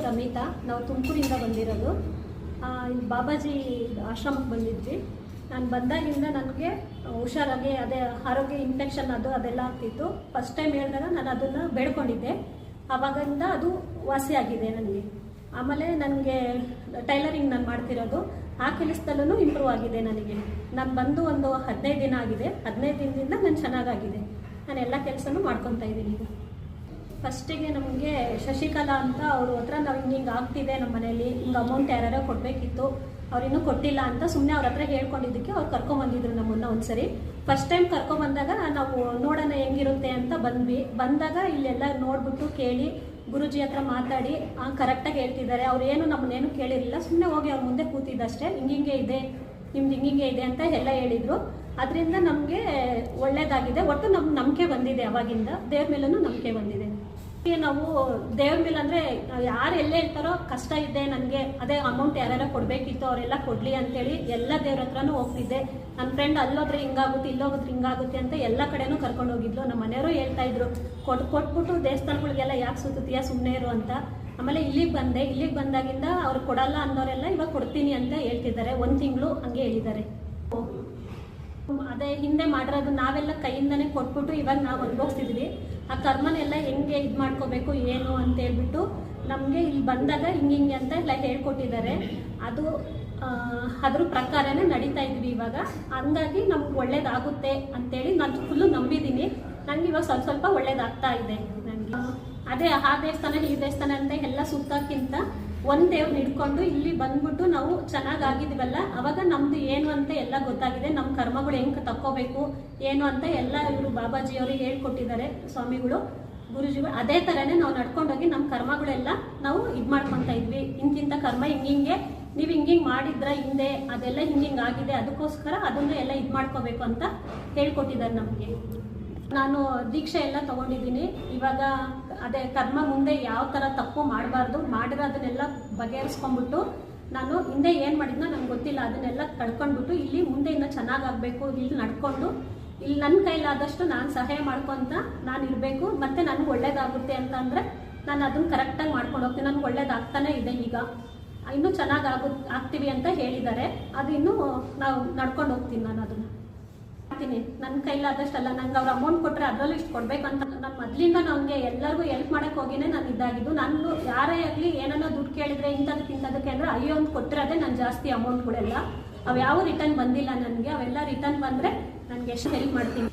ರಮಿತಾ, ನಾವು ತುಮಕೂರಿಂದ ಬಂದಿರೋದು. ಬಾಬಾಜಿ ಆಶ್ರಮಕ್ಕೆ ಬಂದಿದ್ವಿ. ನಾನು ಬಂದಾಗಿಂದ ನನಗೆ ಹುಷಾರಾಗಿ ಅದೇ ಆರೋಗ್ಯ ಇನ್ಫೆಕ್ಷನ್ ಅದು ಅದೆಲ್ಲ ಆಗ್ತಿತ್ತು. ಫಸ್ಟ್ ಟೈಮ್ ಹೇಳಿದಾಗ ನಾನು ಅದನ್ನು ಬೇಡ್ಕೊಂಡಿದ್ದೆ. ಆವಾಗಿಂದ ಅದು ವಾಸಿಯಾಗಿದೆ ನನಗೆ ಆಮೇಲೆ ನನಗೆ ಟೈಲರಿಂಗ್ ನಾನು ಮಾಡ್ತಿರೋದು. ಆ ಕೆಲಸದಲ್ಲೂ ಇಂಪ್ರೂವ್ ಆಗಿದೆ ನನಗೆ. ನಾನು ಬಂದು ಒಂದು ಹದಿನೈದು ದಿನ ಆಗಿದೆ. ಹದಿನೈದು ದಿನದಿಂದ ನಾನು ಚೆನ್ನಾಗಾಗಿದೆ. ನಾನು ಎಲ್ಲ ಕೆಲಸನೂ ಮಾಡ್ಕೊತಾ ಇದ್ದೀನಿ ಈಗ. ಫಸ್ಟಿಗೆ ನಮಗೆ ಶಶಿಕಲಾ ಅಂತ ಅವ್ರ ಹತ್ರ ನಾವು ಹಿಂಗೆ ಹಿಂಗೆ ಆಗ್ತಿದೆ ನಮ್ಮ ಮನೇಲಿ, ಹಿಂಗೆ ಅಮೌಂಟ್ ಯಾರ್ಯಾರೋ ಕೊಡಬೇಕಿತ್ತು, ಅವ್ರು ಇನ್ನೂ ಕೊಟ್ಟಿಲ್ಲ ಅಂತ ಸುಮ್ಮನೆ ಅವ್ರ ಹತ್ರ ಹೇಳ್ಕೊಂಡಿದ್ದಕ್ಕೆ ಅವ್ರು ಕರ್ಕೊಂಬಂದಿದ್ರು ನಮ್ಮನ್ನ ಒಂದ್ಸರಿ. ಫಸ್ಟ್ ಟೈಮ್ ಕರ್ಕೊಂಬಂದಾಗ ನಾವು ನೋಡೋಣ ಹೆಂಗಿರುತ್ತೆ ಅಂತ ಬಂದ್ವಿ. ಬಂದಾಗ ಇಲ್ಲೆಲ್ಲ ನೋಡ್ಬಿಟ್ಟು ಕೇಳಿ, ಗುರುಜಿ ಹತ್ರ ಮಾತಾಡಿ ಕರೆಕ್ಟಾಗಿ ಹೇಳ್ತಿದ್ದಾರೆ. ಅವ್ರು ಏನು ನಮ್ಮನ್ನೇನು ಕೇಳಿರಲಿಲ್ಲ. ಸುಮ್ಮನೆ ಹೋಗಿ ಅವ್ರ ಮುಂದೆ ಕೂತಿದ್ದಷ್ಟೇ. ಹಿಂಗಿಂಗೆ ಇದೆ, ನಿಮ್ದು ಹಿಂಗಿಂಗೆ ಇದೆ ಅಂತ ಎಲ್ಲ ಹೇಳಿದರು. ಅದರಿಂದ ನಮಗೆ ಒಳ್ಳೆಯದಾಗಿದೆ ಒಟ್ಟು ನಮ್ಮ ನಂಬಿಕೆ ಬಂದಿದೆ ಅವಾಗಿಂದ. ದೇವ್ರ ಮೇಲೂ ನಂಬಿಕೆ ಬಂದಿದೆ. ನಾವು ದೇವ್ರ ಮೇಲೆ ಅಂದರೆ ಯಾರು ಎಲ್ಲೇ ಹೇಳ್ತಾರೋ ಕಷ್ಟ ಇದೆ ನನಗೆ, ಅದೇ ಅಮೌಂಟ್ ಯಾರ್ಯಾರ ಕೊಡಬೇಕಿತ್ತು ಅವರೆಲ್ಲ ಕೊಡಲಿ ಅಂತೇಳಿ ಎಲ್ಲ ದೇವ್ರ ಹತ್ರನೂ ಹೋಗ್ತಿದ್ದೆ. ನನ್ನ ಫ್ರೆಂಡ್ ಅಲ್ಲೋದ್ರೆ ಹಿಂಗಾಗುತ್ತೆ, ಇಲ್ಲೋಗುತ್ತೆ, ಹಿಂಗಾಗುತ್ತೆ ಅಂತ ಎಲ್ಲ ಕಡೆನೂ ಕರ್ಕೊಂಡು ಹೋಗಿದ್ಲು. ನಮ್ಮ ಮನೆಯವರು ಹೇಳ್ತಾ ಇದ್ರು ಕೊಟ್ಟು ಕೊಟ್ಬಿಟ್ಟು ದೇವಸ್ಥಾನಗಳಿಗೆಲ್ಲ ಯಾಕೆ ಸುತ್ತೀಯ ಸುಮ್ಮನೆ ಇರು ಅಂತ. ಆಮೇಲೆ ಇಲ್ಲಿಗೆ ಬಂದೆ. ಇಲ್ಲಿಗೆ ಬಂದಾಗಿಂದ ಅವ್ರು ಕೊಡಲ್ಲ ಅನ್ನೋರೆಲ್ಲ ಇವಾಗ ಕೊಡ್ತೀನಿ ಅಂತ ಹೇಳ್ತಿದ್ದಾರೆ. ಒಂದು ತಿಂಗಳು ಹಂಗೆ ಹೇಳಿದ್ದಾರೆ. ಅದೇ ಹಿಂದೆ ಮಾಡಿರೋದು ನಾವೆಲ್ಲ ಕೈಯಿಂದನೇ ಕೊಟ್ಬಿಟ್ಟು ಇವಾಗ ನಾವು ಅನುಭವಿಸ್ತಿದ್ವಿ. ಆ ಕರ್ಮನೆಲ್ಲ ಹೆಂಗೆ ಇದು ಮಾಡ್ಕೋಬೇಕು, ಏನು ಅಂತ ಹೇಳ್ಬಿಟ್ಟು ನಮಗೆ ಇಲ್ಲಿ ಬಂದಾಗ ಹಿಂಗೆ ಹಿಂಗೆ ಅಂತ ಎಲ್ಲ ಹೇಳ್ಕೊಟ್ಟಿದ್ದಾರೆ. ಅದು ಅದ್ರ ಪ್ರಕಾರನೇ ನಡೀತಾ ಇದ್ವಿ ಇವಾಗ. ಹಂಗಾಗಿ ನಮ್ಗೆ ಒಳ್ಳೇದಾಗುತ್ತೆ ಅಂತೇಳಿ ನಾನು ಫುಲ್ಲು ನಂಬಿದ್ದೀನಿ ನನಗೆ ಇವಾಗ ಸ್ವಲ್ಪ ಸ್ವಲ್ಪ ಒಳ್ಳೇದಾಗ್ತಾ ಇದೆ ನನಗೆ. ಅದೇ ಆ ದೇವಸ್ಥಾನ, ಈ ದೇವಸ್ಥಾನ ಅಂತ ಎಲ್ಲ ಸುತ್ತಕ್ಕಿಂತ ಒಂದ್ ದೇವ್ರನ್ನ ಹಿಡ್ಕೊಂಡು ಇಲ್ಲಿ ಬಂದ್ಬಿಟ್ಟು ನಾವು ಚೆನ್ನಾಗ್ ಆಗಿದೀವಲ್ಲ, ಅವಾಗ ನಮ್ದು ಏನು ಅಂತ ಎಲ್ಲ ಗೊತ್ತಾಗಿದೆ. ನಮ್ಮ ಕರ್ಮಗಳು ಹೆಂಗ್ ತಕ್ಕೋಬೇಕು, ಏನು ಅಂತ ಎಲ್ಲ ಇವರು ಬಾಬಾಜಿ ಅವರು ಹೇಳ್ಕೊಟ್ಟಿದ್ದಾರೆ, ಸ್ವಾಮಿಗಳು, ಗುರುಜಿಗಳು. ಅದೇ ತರನೇ ನಾವು ನಡ್ಕೊಂಡೋಗಿ ನಮ್ಮ ಕರ್ಮಗಳೆಲ್ಲ ನಾವು ಇದ್ ಮಾಡ್ಕೊಂತ ಇದ್ವಿ. ಇಂತಿಂತ ಕರ್ಮ ಹಿಂಗಿಂಗೆ, ನೀವು ಹಿಂಗಿಂಗ್ ಮಾಡಿದ್ರ ಹಿಂದೆ ಅದೆಲ್ಲ ಹಿಂಗಿಂಗ್ ಆಗಿದೆ, ಅದಕ್ಕೋಸ್ಕರ ಅದನ್ನ ಎಲ್ಲ ಇದ್ ಮಾಡ್ಕೋಬೇಕು ಅಂತ ಹೇಳ್ಕೊಟ್ಟಿದ್ದಾರೆ ನಮಗೆ. ನಾನು ದೀಕ್ಷೆ ಎಲ್ಲ ತಗೊಂಡಿದ್ದೀನಿ. ಇವಾಗ ಅದೇ ಕರ್ಮ ಮುಂದೆ ಯಾವ ಥರ ತಪ್ಪು ಮಾಡಬಾರ್ದು ಮಾಡಿರೋದನ್ನೆಲ್ಲ ಬಗೆಹರಿಸ್ಕೊಂಡ್ಬಿಟ್ಟು ನಾನು ಹಿಂದೆ ಏನು ಮಾಡಿದ್ನೋ ನಂಗೆ ಗೊತ್ತಿಲ್ಲ. ಅದನ್ನೆಲ್ಲ ಕಳ್ಕೊಂಡ್ಬಿಟ್ಟು ಇಲ್ಲಿ ಮುಂದೆ ಇನ್ನು ಚೆನ್ನಾಗಾಗಬೇಕು, ಇಲ್ಲಿ ನಡ್ಕೊಂಡು, ಇಲ್ಲಿ ನನ್ನ ಕೈಲಾದಷ್ಟು ನಾನು ಸಹಾಯ ಮಾಡ್ಕೊತ ನಾನು ಇರಬೇಕು. ಮತ್ತು ನನಗೆ ಒಳ್ಳೇದಾಗುತ್ತೆ ಅಂತ ಅಂದರೆ ನಾನು ಅದನ್ನು ಕರೆಕ್ಟಾಗಿ ಮಾಡ್ಕೊಂಡು ಹೋಗ್ತೀನಿ. ನನಗೆ ಒಳ್ಳೇದಾಗ್ತಾನೆ ಇದೆ ಈಗ. ಇನ್ನೂ ಚೆನ್ನಾಗಿ ಆಗು ಆಗ್ತೀವಿ ಅಂತ ಹೇಳಿದ್ದಾರೆ. ಅದು ಇನ್ನೂ ನಾವು ನಡ್ಕೊಂಡು ಹೋಗ್ತೀನಿ ನಾನು ಅದನ್ನು. ಮಾಡ್ತೀನಿ. ನನ್ನ ಕೈಲಾದಷ್ಟಲ್ಲ ನಂಗೆ ಅವ್ರ ಅಮೌಂಟ್ ಕೊಟ್ಟರೆ ಅದರಲ್ಲೂ ಇಷ್ಟು ಕೊಡ್ಬೇಕು ಅಂತ ನಾನು ಮೊದಲಿಂದ ನನಗೆ ಎಲ್ಲರಿಗೂ ಹೆಲ್ಪ್ ಮಾಡಕ್ಕೆ ಹೋಗಿನೇ ನಾನು ಇದಾಗಿದ್ದು. ನಾನು ಯಾರೇ ಆಗಲಿ ಏನನ್ನ ದುಡ್ಡು ಕೇಳಿದ್ರೆ ಇಂಥದಕ್ಕೆ ಇಂಥದಕ್ಕೆ ಅಂದರೆ ಅಯ್ಯೋ ಅಂತ ಕೊಟ್ಟಿರೋದೇ ನಾನು ಜಾಸ್ತಿ ಅಮೌಂಟ್ಗಳೆಲ್ಲ ಅವು ಯಾವ ರಿಟರ್ನ್ ಬಂದಿಲ್ಲ ನನಗೆ. ಅವೆಲ್ಲ ರಿಟರ್ನ್ ಬಂದರೆ ನನಗೆ ಎಷ್ಟು ಹೆಲ್ಪ್ ಮಾಡ್ತೀನಿ.